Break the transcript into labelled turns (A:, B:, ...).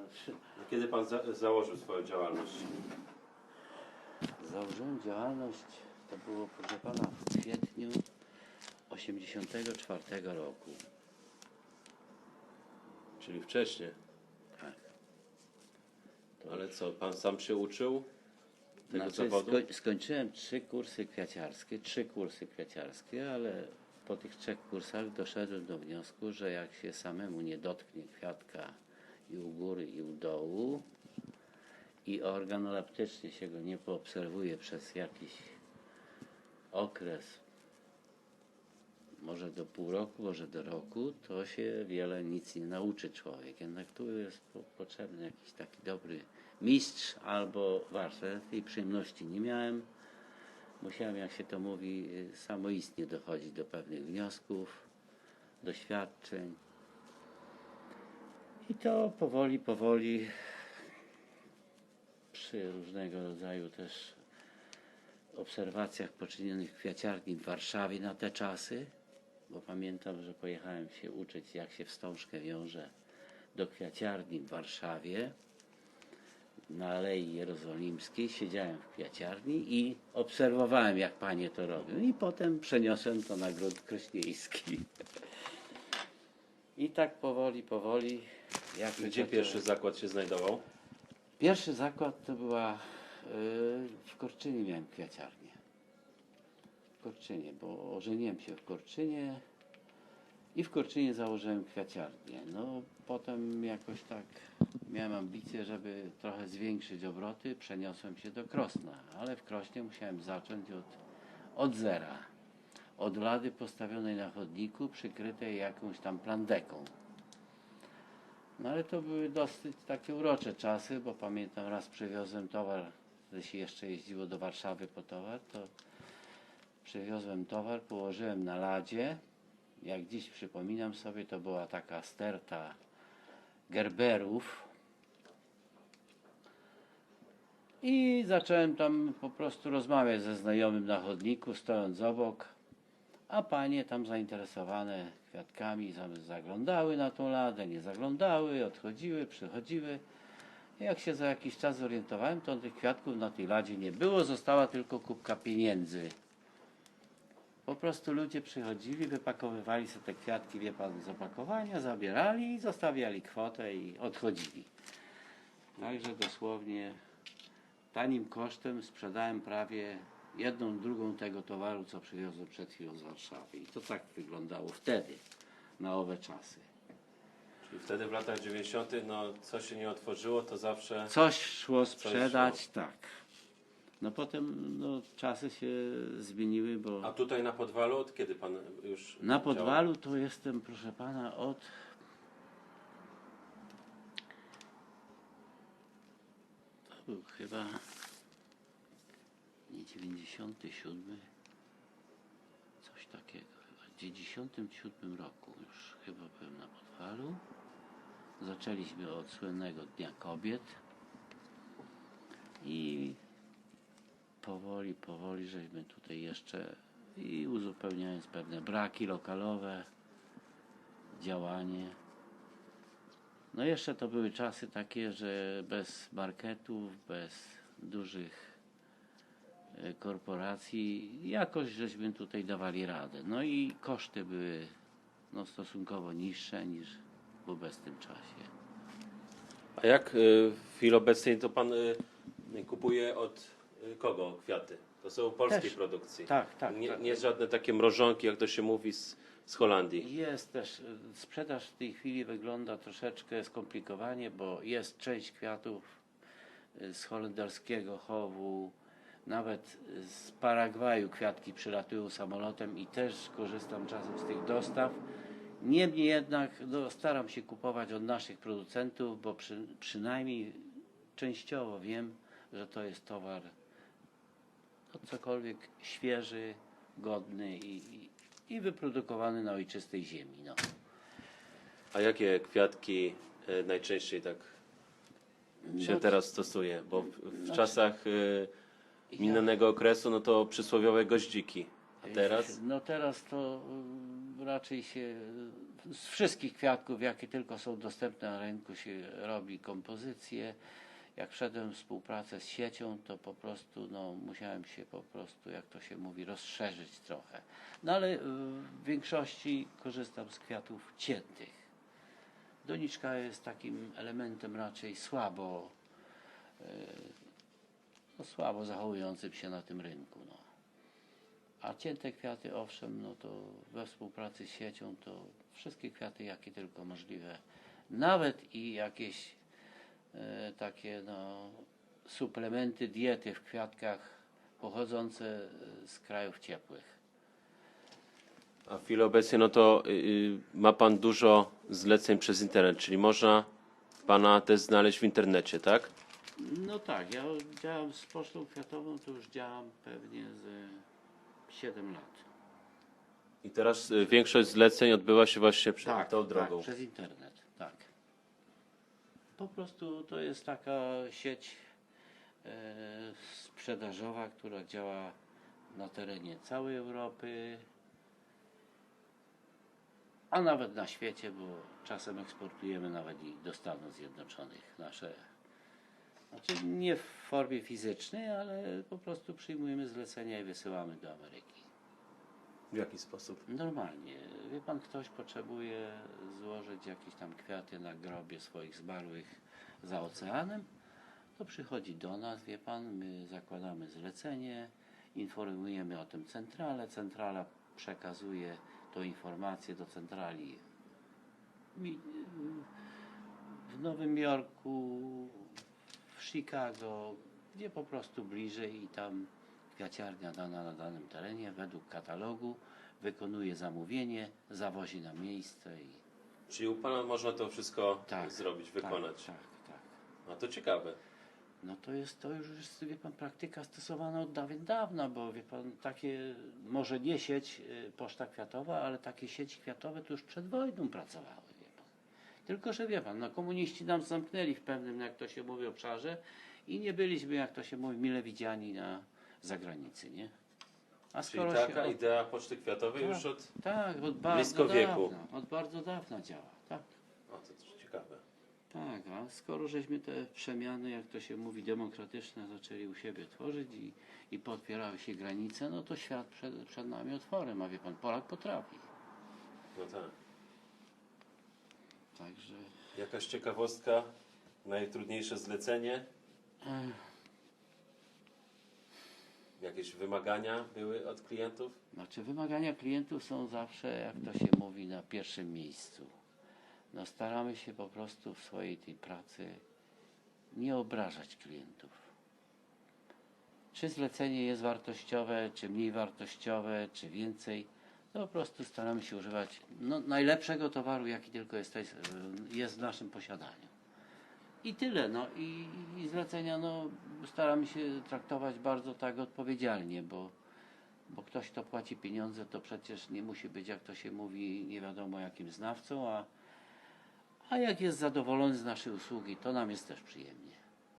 A: Znaczy,
B: Kiedy pan za założył swoją działalność?
A: założyłem działalność, to było proszę pana w kwietniu 84 roku.
B: Czyli wcześniej.
A: Tak.
B: Ale co, pan sam się uczył tego
A: Znaczy,
B: zawodu?
A: sko- skończyłem trzy kursy kwiaciarskie, trzy kursy kwiaciarskie, ale po tych trzech kursach doszedłem do wniosku, że jak się samemu nie dotknie kwiatka i u góry, i u dołu i organoleptycznie się go nie poobserwuje przez jakiś okres, może do pół roku, może do roku, to się wiele nic nie nauczy człowiek. Jednak tu jest po, potrzebny jakiś taki dobry mistrz albo warsztat. Tej przyjemności nie miałem. Musiałem, jak się to mówi, y, samoistnie dochodzić do pewnych wniosków, doświadczeń. I to powoli, powoli przy różnego rodzaju też obserwacjach poczynionych w kwiaciarni w Warszawie na te czasy, bo pamiętam, że pojechałem się uczyć, jak się wstążkę wiąże do kwiaciarni w Warszawie na Alei Jerozolimskiej. Siedziałem w kwiaciarni i obserwowałem, jak panie to robią. I potem przeniosłem to na grunt krośnieński. I tak powoli, powoli. Jak
B: Gdzie
A: zacząłem-
B: pierwszy zakład się znajdował?
A: Pierwszy zakład to była y, w Korczynie miałem kwiaciarnię. W Korczynie, bo ożeniłem się w Korczynie i w Korczynie założyłem kwiaciarnię. No potem jakoś tak miałem ambicje, żeby trochę zwiększyć obroty, przeniosłem się do Krosna, ale w Krośnie musiałem zacząć od, od zera. Od lady postawionej na chodniku, przykrytej jakąś tam plandeką. No ale to były dosyć takie urocze czasy, bo pamiętam raz przywiozłem towar, gdy się jeszcze jeździło do Warszawy po towar, to przywiozłem towar, położyłem na ladzie. Jak dziś przypominam sobie, to była taka sterta gerberów. I zacząłem tam po prostu rozmawiać ze znajomym na chodniku, stojąc obok. A panie tam zainteresowane kwiatkami za- zaglądały na tą ladę, nie zaglądały, odchodziły, przychodziły. Jak się za jakiś czas zorientowałem, to tych kwiatków na tej ladzie nie było, została tylko kubka pieniędzy. Po prostu ludzie przychodzili, wypakowywali sobie te kwiatki, wie pan, z opakowania, zabierali i zostawiali kwotę i odchodzili. Także dosłownie tanim kosztem sprzedałem prawie jedną drugą tego towaru, co przywiozłem przed chwilą z Warszawy. I to tak wyglądało wtedy, na owe czasy.
B: Czyli wtedy w latach 90. no co się nie otworzyło, to zawsze...
A: Coś szło sprzedać, tak. No potem no, czasy się zmieniły, bo
B: A tutaj na Podwalu, od kiedy pan już
A: na
B: działa?
A: Podwalu to jestem, proszę pana, od to był chyba 97, coś takiego chyba. W 97 roku już chyba byłem na Podwalu. Zaczęliśmy od słynnego Dnia Kobiet i powoli, powoli żeśmy tutaj jeszcze i uzupełniając pewne braki lokalowe, działanie. No jeszcze to były czasy takie, że bez marketów, bez dużych korporacji jakoś żeśmy tutaj dawali radę. No i koszty były no, stosunkowo niższe niż w obecnym czasie.
B: A jak y, w chwili obecnej to pan y, kupuje od kogo kwiaty? To są polskiej
A: Też.
B: produkcji.
A: Tak, tak,
B: Nie,
A: tak.
B: nie żadne takie mrożonki, jak to się mówi z, z Holandii.
A: Jest też, sprzedaż w tej chwili wygląda troszeczkę skomplikowanie, bo jest część kwiatów z holenderskiego chowu, nawet z Paragwaju kwiatki przylatują samolotem i też korzystam czasem z tych dostaw. Niemniej jednak no, staram się kupować od naszych producentów, bo przy, przynajmniej częściowo wiem, że to jest towar no, cokolwiek świeży, godny i, i, i wyprodukowany na ojczystej ziemi. No.
B: A jakie kwiatki y, najczęściej tak się
A: No,
B: teraz stosuje? Bo w, w
A: Znaczy-
B: czasach y, minionego okresu, no to przysłowiowe goździki. A teraz?
A: No teraz to y, raczej się z wszystkich kwiatków, jakie tylko są dostępne na rynku, się robi kompozycje. Jak wszedłem w współpracę z siecią, to po prostu no, musiałem się po prostu, jak to się mówi, rozszerzyć trochę. No ale y, w większości korzystam z kwiatów ciętych. Doniczka jest takim elementem raczej słabo, y, no, słabo zachowującym się na tym rynku. No. A cięte kwiaty, owszem, no to we współpracy z siecią to wszystkie kwiaty, jakie tylko możliwe. Nawet i jakieś e, takie no, suplementy diety w kwiatkach pochodzące e, z krajów ciepłych.
B: A w chwili obecnej no to y, y, ma pan dużo zleceń przez internet, czyli można pana też znaleźć w internecie, tak?
A: No tak, ja działam z pocztą kwiatową, to już działam pewnie z 7 lat.
B: I teraz y, większość zleceń odbywa się właśnie przed tą drogą.
A: Tak, przez internet, tak. Po prostu to jest taka sieć e, sprzedażowa, która działa na terenie całej Europy, a nawet na świecie, bo czasem eksportujemy nawet i do Stanów Zjednoczonych nasze. Znaczy nie w formie fizycznej, ale po prostu przyjmujemy zlecenia i wysyłamy do Ameryki.
B: W jaki sposób?
A: Normalnie. Wie pan, ktoś potrzebuje złożyć jakieś tam kwiaty na grobie swoich zmarłych za oceanem, to przychodzi do nas, wie pan, my zakładamy zlecenie, informujemy o tym centralę, centrala przekazuje tą informację do centrali w Nowym Jorku, w Chicago, gdzie po prostu bliżej i tam kwiaciarnia dana na danym terenie według katalogu wykonuje zamówienie, zawozi na miejsce i
B: Czyli u pana można to wszystko
A: tak
B: zrobić, wykonać.
A: Tak, tak, tak.
B: No to ciekawe.
A: No to jest to już jest, wie pan, praktyka stosowana od dawien dawna, bo wie pan, takie, może nie sieć y, poczta kwiatowa, ale takie sieci kwiatowe to już przed wojną pracowały. Tylko, że wie pan, no komuniści nam zamknęli w pewnym, jak to się mówi, obszarze i nie byliśmy, jak to się mówi, mile widziani na zagranicy, nie? A
B: Czyli
A: skoro
B: taka
A: się od,
B: idea poczty kwiatowej
A: Tak.
B: już od...
A: tak, od bardzo
B: blisko wieku.
A: dawna, od bardzo dawna działa, tak.
B: O, to też ciekawe.
A: Tak, a skoro żeśmy te przemiany, jak to się mówi, demokratyczne zaczęli u siebie tworzyć i, i podpierały się granice, no to świat przed, przed nami otworem, a wie pan, Polak potrafi.
B: No tak.
A: Także
B: Jakaś ciekawostka, najtrudniejsze zlecenie, jakieś wymagania były od klientów?
A: znaczy wymagania klientów są zawsze, jak to się mówi, na pierwszym miejscu. No staramy się po prostu w swojej tej pracy nie obrażać klientów. Czy zlecenie jest wartościowe, czy mniej wartościowe, czy więcej, to po prostu staramy się używać no, najlepszego towaru, jaki tylko jest, jest w naszym posiadaniu. I tyle. No, i, I zlecenia no, staramy się traktować bardzo tak odpowiedzialnie, bo, bo ktoś, kto płaci pieniądze, to przecież nie musi być, jak to się mówi, nie wiadomo jakim znawcą, a, a jak jest zadowolony z naszej usługi, to nam jest też przyjemnie.